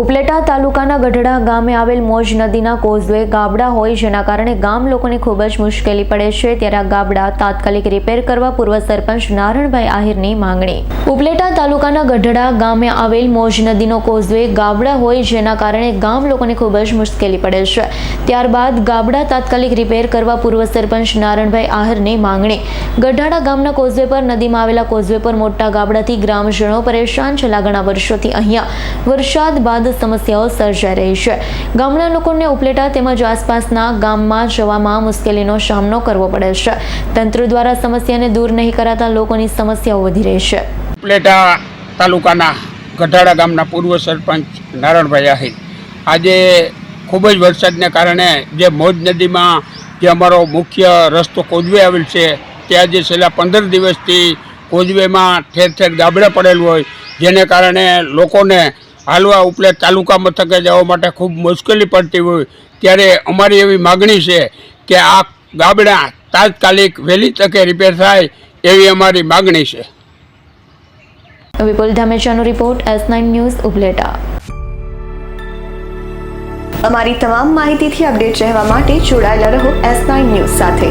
ઉપલેટા તાલુકાના ગઢડા ગામે આવેલ મોજ નદીના કોઝવે ગાબડા હોય જેના કારણે ગામ લોકોને ખૂબ જ મુશ્કેલી પડે છે. ત્યારે આ ગાબડા તાત્કાલિક રિપેર કરવા પૂર્વ સરપંચ નારણભાઈ આહિરની માંગણી. ઉપલેટા તાલુકાના ગઢડા ગામે આવેલ મોજ નદીનો કોઝવે ગાબડા હોય જેના કારણે ગામ લોકોને ખૂબ જ મુશ્કેલી પડે છે. ત્યારબાદ ગાબડા તાત્કાલિક રિપેર કરવા પૂર્વ સરપંચ નારણભાઈ આહિરની માંગણી. ગઢાડા ગામના કોઝવે પર, નદીમાં આવેલા કોઝવે પર મોટા ગાબડાથી ગ્રામજનો પરેશાન છેલ્લા ઘણા વર્ષોથી અહીંયા. વરસાદ બાદ સમસ્યાઓ સર્જાઈ રહી છે. ગામના લોકોને ઉપલેટા તેમજ આસપાસના ગામમાં જવામાં મુશ્કેલીનો સામનો કરવો પડે છે. તંત્ર દ્વારા સમસ્યાને દૂર નહીં કરાતા લોકોની સમસ્યાઓ વધી રહી છે. ઉપલેટા તાલુકાના ગઢાડા ગામના પૂર્વ સરપંચ નારણભાઈ આહિર. આજે ખૂબ જ વરસાદને કારણે જે મોજ નદીમાં જે અમારો મુખ્ય રસ્તો કોજવે આવેલ છે, ત્યાં જે છેલ્લા પંદર દિવસથી કોજવેમાં ઠેર ઠેર ગાબડા પડેલું હોય, જેને કારણે લોકોને હાલવા ઉપલેટ તાલુકા મથકે જવા માટે ખૂબ મુશ્કેલી પડતી હોય, ત્યારે અમારી એવી માગણી છે કે આ ગાબડા તાત્કાલિક વહેલી તકે રિપેર થાય એવી અમારી માગણી છે. Vipul ધામેચાનો report, S nine news, Upleta. અમારી તમામ માહિતીથી અપડેટ રહેવા માટે જોડાયેલા રહો એસ નાઇન ન્યૂઝ સાથે.